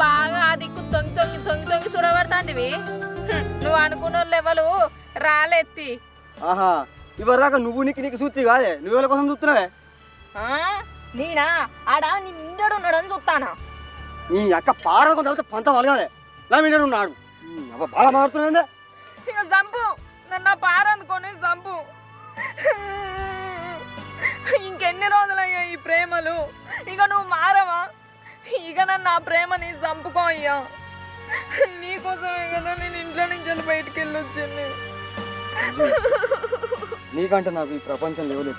బాగా ఆ దిక్కు తొంగి తొంగి తొంగి తొంగి చూడబడతాంటివి. నువ్వు అనుకున్న లెవెలు రాలెత్తి. ఆహా ఇవరిదాకా నువ్వు నీకు నీకు చూస్తే కాదే. నువ్వెవరి కోసం చూస్తున్నావే? నేనా? ఆడ నీ నిండడు ఉన్నాడని చూస్తానా నీ అక్క పార పంత వలగాలి. నా మీద ఉన్నాడు. అబ్బా బాగా మారుతున్నాయిందే ఇక చంపు నన్ను పార అందుకొని చంపు ఇంకెన్ని రోజులయ్యా ఈ ప్రేమలు? ఇక నువ్వు మారవా? ఇక నన్ను ఆ ప్రేమని చంపుకో అయ్యా. నీకోసమే కదా నేను ఇంట్లో నుంచి వెళ్ళి బయటికి వెళ్ళొచ్చింది నీకంటే నాకు ఈ ప్రపంచం లేవలేదు